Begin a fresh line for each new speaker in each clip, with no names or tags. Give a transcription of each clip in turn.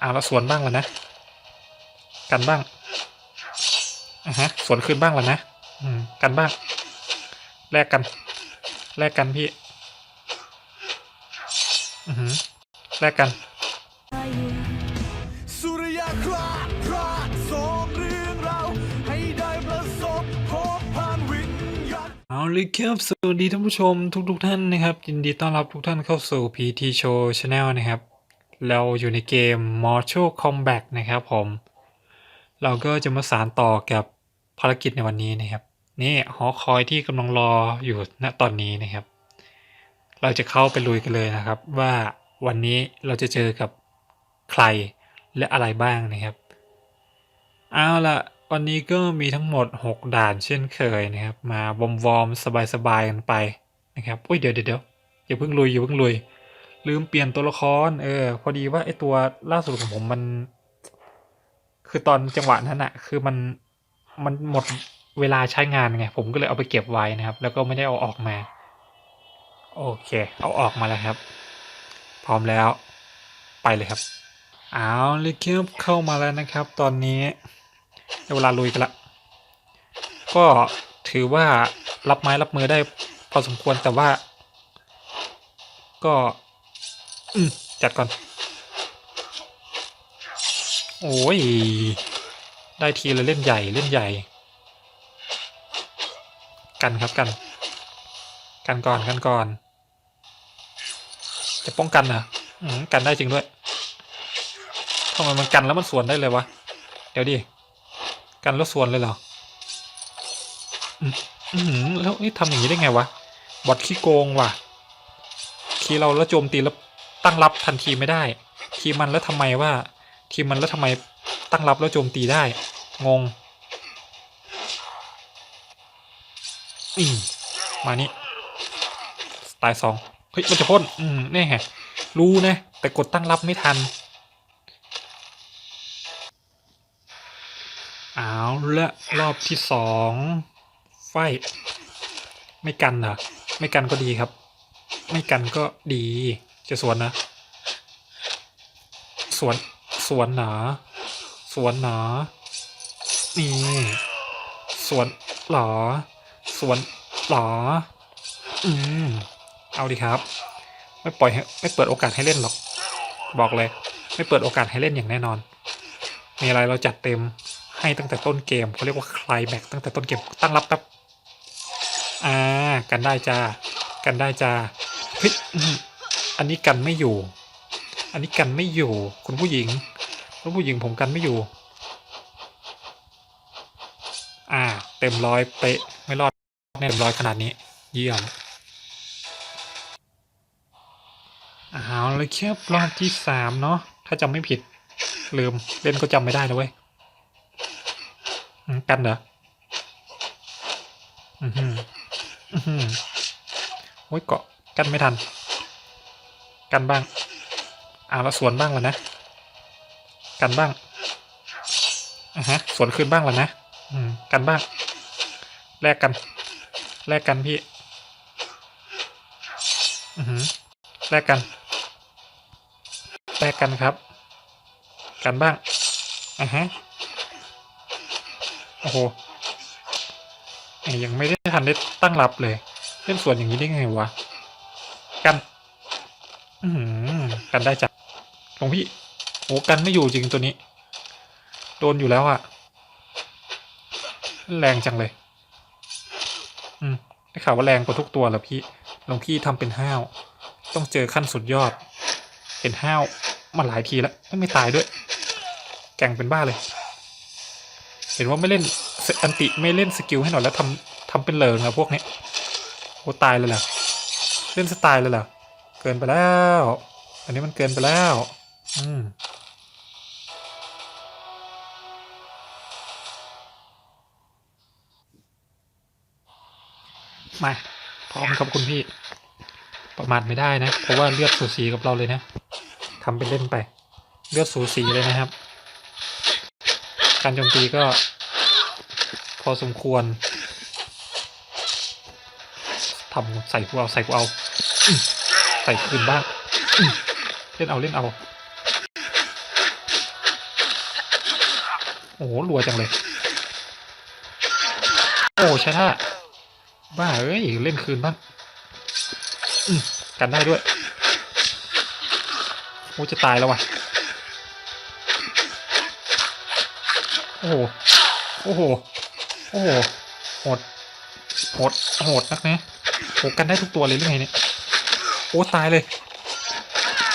อาล้วสวนบ้างแล้วนะ กันบ้างอะฮะสวนคืนบ้างแล้วนะอืมกันบ้าง แลกกัน แลกกันพี่ อือหือแลกกัน
สุริยคราพระสองเรื่องเราให้ได้ประสบพบผ่านวิญญาณ
เอาเลยครับสวัสดีท่านผู้ชมทุกๆทท่านนะครับ ยินดีต้อนรับทุกท่านเข้าสู่ PT Show Channel นะครับ เราอยู่ในเกม Mortal Kombat นะครับผม เราก็จะมาสารต่อกับภารกิจในวันนี้นะครับ นี่หอคอยที่กำลังรออยู่ณตอนนี้นะครับ เราจะเข้าไปลุยกันเลยนะครับ ว่าวันนี้เราจะเจอกับใครและอะไรบ้างนะครับ เอาละวันนี้ก็มีทั้งหมด 6 ด่านเช่นเคยนะครับ มาวอมวอมๆสบายๆกันไปนะครับ อุ้ยเดี๋ยวเดี๋ยวเดี๋ยวอย่าเพิ่งลุยอย่าเพิ่งลุย ลืมเปลี่ยนตัวละคร เออ พอดีว่าไอตัวล่าสุดของผมมัน คือตอนจังหวะนั้นอะคือมันมันหมดเวลาใช้งานไง ผมก็เลยเอาไปเก็บไว้นะครับ แล้วก็ไม่ได้เอาออกมา โอเค เอาออกมาแล้วครับ พร้อมแล้ว ไปเลยครับเอาลยครับเข้ามาแล้วนะครับ ตอนนี้เวลาลุยกันละก็ถือว่ารับไม้รับมือได้พอสมควรแต่ว่า ก็ อืมจัดก่อน โอ้ย ได้ทีละเล่นใหญ่เล่นใหญ่ กันครับกัน กันก่อนกันก่อน จะป้องกันออืมกันได้จริงด้วยทำไมมันกันแล้วมันสวนได้เลยวะ เดี๋ยวดิ กันแล้วสวนเลยเหรออืมอืมแล้วนี่ทำอย่างนี้ได้ไงวะ บอทขี้โกงว่ะทีเราแล้วโจมตีแล้ว ตั้งรับทันทีไม่ได้ ทีมันแล้วทำไมว่า ทีมันแล้วทำไมตั้งรับแล้วโจมตีได้ งงอืมมานี่สไตล์สองเฮ้ยมันจะพ่นอืมแน่แฮะรู้นะ แต่กดตั้งรับไม่ทันเอาละรอบที่สองไฟ ไม่กันเหรอไม่กันก็ดีครับ ไม่กันก็ดี จะสวนนะ สวน สวนหนา สวนหนา นี่ สวนหรอสวนหรออืม เอาดีครับ ไม่ปล่อยให้ไม่เปิดโอกาสให้เล่นหรอก บอกเลย ไม่เปิดโอกาสให้เล่นอย่างแน่นอน มีอะไรเราจัดเต็มให้ตั้งแต่ต้นเกมเขาเรียกว่าคลายแม็กตั้งแต่ต้นเกมตั้งรับแป๊บอ่า กันได้จ้า กันได้จ้าเฮ้ย อันนี้กันไม่อยู่ อันนี้กันไม่อยู่ คุณผู้หญิงคุณผู้หญิงผมกันไม่อยู่ อ่า เต็มร้อยเป๊ะไม่รอดเต็มร้อยขนาดนี้ เยี่ยมเอาเลยครับรอบที่สามเนาะถ้าจำไม่ผิด ลืมเล่นก็จำไม่ได้แล้วเว้ยกันเหรออือหืออือหือโอ้ยเกาะกันไม่ทัน กันบ้างอ่าแล้วสวนบ้างแล้วนะ กันบ้างอะฮะสวนคืนบ้างแล้วนะอืมกันบ้างแลกกันแลกกันพี่อือหือแลกกันแลกกันครับ กันบ้างอะฮะโอ้โหยยังไม่ได้ทันได้ตั้งรับเลยเล่นสวนอย่างนี้ได้ไงวะ กัน อืกันได้จัดหลวงพี่โอ้กันไม่อยู่จริงตัวนี้ โดนอยู่แล้วอะแรงจังเลย อืมได้ข่าวว่าแรงกว่าทุกตัวเหรอพี่หลวงพี่ทำเป็นห้าว ต้องเจอขั้นสุดยอดเห็นห้าวมาหลายทีแล้วไม่ตายด้วย แก่งเป็นบ้าเลย เห็นว่าไม่เล่นอันติไม่เล่นสกิลให้หน่อยแล้วทำทำเป็นเลิงอะพวกนี้โอ้ตายเลยเหรอเล่นสไตล์เลยเหรอ เกินไปแล้ว อันนี้มันเกินไปแล้ว อืมมาพร้อมครับคุณพี่ ประมาทไม่ได้นะ เพราะว่าเลือดสูสีกับเราเลยนะทำเป็นเล่นไป เลือดสูสีเลยนะครับ การโจมตีก็ พอสมควรทำใส่กูเอาใส่กูเอา ส่คืนบ้างอื้อเล่นเอาเล่นเอา โอ้โหรัวจังเลย โอ้ใช่ท่าบ้าเอ้ยเล่นคืนบ้างอืมกันได้ด้วย โอ้จะตายแล้วว่ะ โอ้โห โอ้โห โอ้โห โหด โหด โหดนักนะโหกันได้ทุกตัวเลยหรือไงเนี่ย โอ้ตายเลย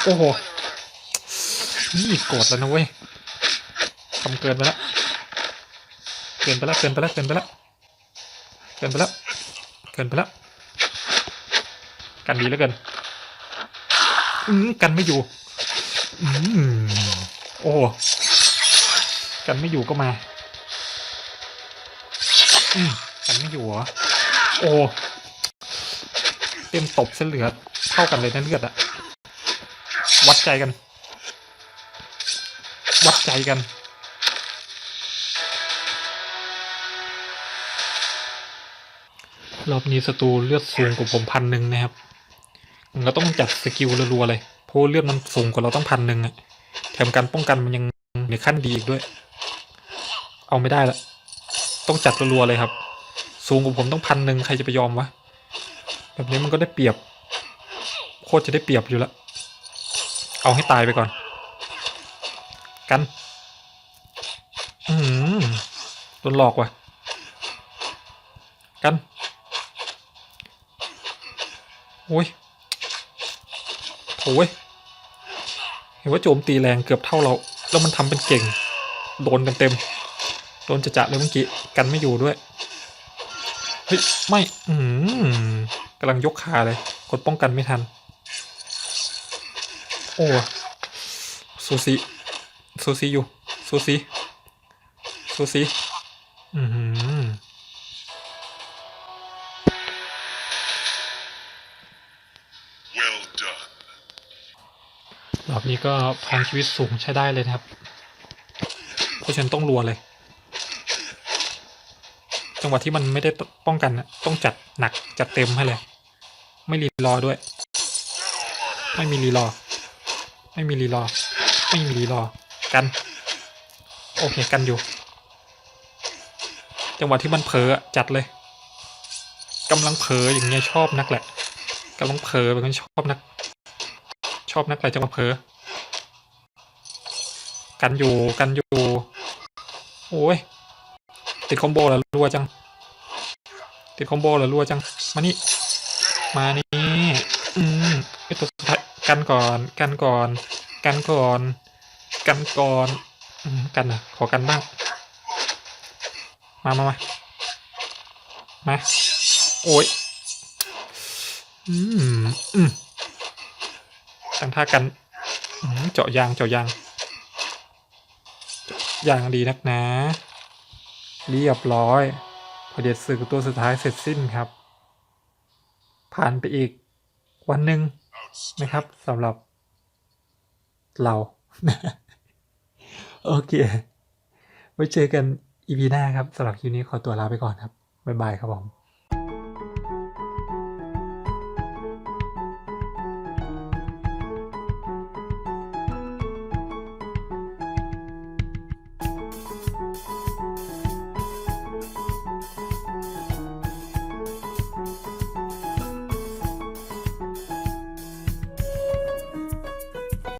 โอ้โห นี่โกรธแล้วนะเว้ยทำเกินไปแล้วเกินไปแล้วเกินไปแล้วเกินไปแล้วเกินไปแล้วเกินไปแล้วกันดีแล้วเกินอืมกันไม่อยู่อืมโอ้กันไม่อยู่ก็มาอืมกันไม่อยู่เหรอโอ้เต็มตบเสเหลือ เท่ากันเลยนะเลือดอะวัดใจกัน วัดใจกัน รอบนี้ศัตรูเลือดสูงกว่าผมพันหนึ่งนะครับมันก็ต้องจัดสกิลรัวๆเลยเพราะเลือดมันสูงกว่าเราต้องพันหนึ่งอะแถมการป้องกันมันยังในขั้นดีอีกด้วย เอาไม่ได้ละต้องจัดรัวๆเลยครับ สูงกว่าผมต้องพันหนึ่งใครจะไปยอมวะแบบนี้มันก็ได้เปรียบ ตรจะได้เปรียบอยู่แล้วเอาให้ตายไปก่อน กัน อืมโดนหลอกว่ะ กันโอ้ยโอ้ยเห็นว่าโจมตีแรงเกือบเท่าเรา แล้วมันทำเป็นเก่ง โดนกันเต็มโดนจะจะเลยเมื่อกี้ กันไม่อยู่ด้วยเฮ้ย ไม่ อืมกำลังยกขาเลย กดป้องกันไม่ทัน โอ้ซูซีซูซีอยู่ซูซีซูซีอือหือ
Well done.
รอบนี้ก็พลังชีวิตสูงใช้ได้เลยนะครับ เพราะฉะนันต้องรัวเลย จังหวะที่มันไม่ได้ป้องกันน่ะต้องจัดหนักจัดเต็มให้เลย ไม่รีรอด้วย ไม่มีรีรอ ไม่มีรีรอ ไม่มีรีรอ กัน โอเคกันอยู่ จังหวะที่มันเผลอจัดเลยกำลังเผลออย่างเงี้ยชอบนักแหละกำลังเผลอแบบนี้ชอบนัก ชอบนักอะไรจังหวะเผลอ กันอยู่กันอยู่ โอ้ย ติดคอมโบแล้วรัวจัง ติดคอมโบแล้วรัวจัง มานี่ มานี่ อืมไอตัวสุดท้าย กันก่อน กันก่อน กันก่อน กันก่อน กันอะขอกันบ้าง มามามามา โอ้ย อืม อืม ตั้งท่ากัน เจาะยาง เจาะยางยางดีนักนะเรียบร้อยพอเด็ดศึกตัวสุดท้ายเสร็จสิ้นครับ ผ่านไปอีกวันหนึ่ง นะครับสำหรับเราโอเค ไว้เจอกันอีพีหน้าครับสำหรับคลิปนี้ขอตัวลาไปก่อนครับ บ๊ายบายครับผม